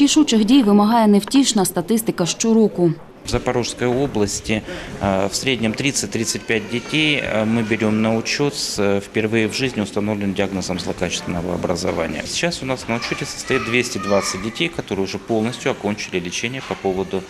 Рішучих дій вимагає невтішна статистика щороку. В Запорожской области э, в среднем 30-35 детей э, мы берем на учет с э, впервые в жизни установленным диагнозом злокачественного образования. Сейчас у нас на учете состоит 220 детей, которые уже полностью окончили лечение по поводу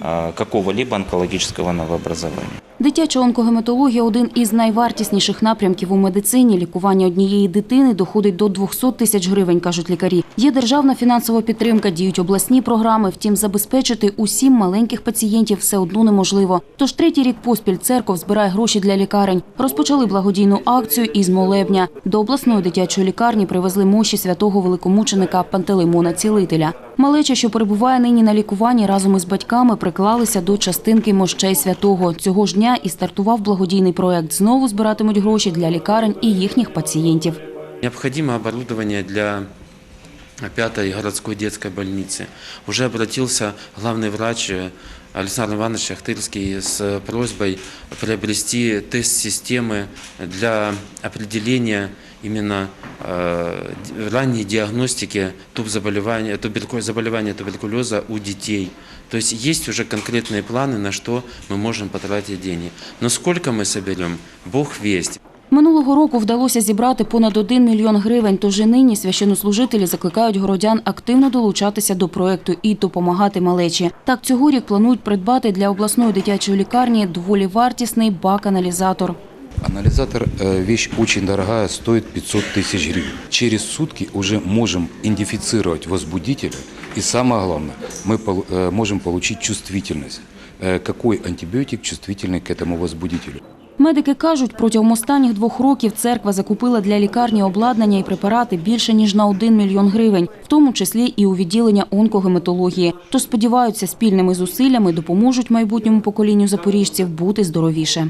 э, какого-либо онкологического новообразования. Дитяча онкогематологія – один із найвартісніших напрямків у медицині. Лікування однієї дитини доходить до 200 тисяч гривень, кажуть лікарі. Є державна фінансова підтримка, діють обласні програми. Втім, забезпечити усім маленьких пацієнтів все одно неможливо. Тож третій рік поспіль церков збирає гроші для лікарень. Розпочали благодійну акцію із молебня. До обласної дитячої лікарні привезли мощі святого великомученика Пантелеймона Цілителя. Малеча, що перебуває нині на лікуванні, разом із батьками приклалися до частинки мощей святого. Цього ж дня і стартував благодійний проект. Знову збиратимуть гроші для лікарень і їхніх пацієнтів. Необходимо оборудование для пятой городской детской больницы. Уже обратился главный врач э, Александр Иванович Ахтырский с просьбой приобрести тест-системы для определения именно э, ранней диагностики тубзаболевания, туберкулез, заболевания туберкулеза у детей. То есть есть уже конкретные планы, на что мы можем потратить деньги. Но сколько мы соберем, Бог весть. Минулого року вдалося зібрати понад 1 мільйон гривень, тож і нині священнослужителі закликають городян активно долучатися до проекту і допомагати малечі. Так, цьогорік планують придбати для обласної дитячої лікарні доволі вартісний бак-аналізатор. Анализатор э, – вещь очень дорогая, стоит 500 тысяч гривен. Через сутки уже можем идентифицировать возбудителя. И самое главное, мы пол- э, можем получить чувствительность. Э, Какой антибиотик чувствительный к этому возбудителю. Медики кажуть, протягом останніх двох років церква закупила для лікарні обладнання і препарати більше ніж на 1 мільйон гривень, в тому числі і у відділення онкогематології. Тож сподіваються, спільними зусиллями допоможуть майбутньому поколінню запоріжців бути здоровіше.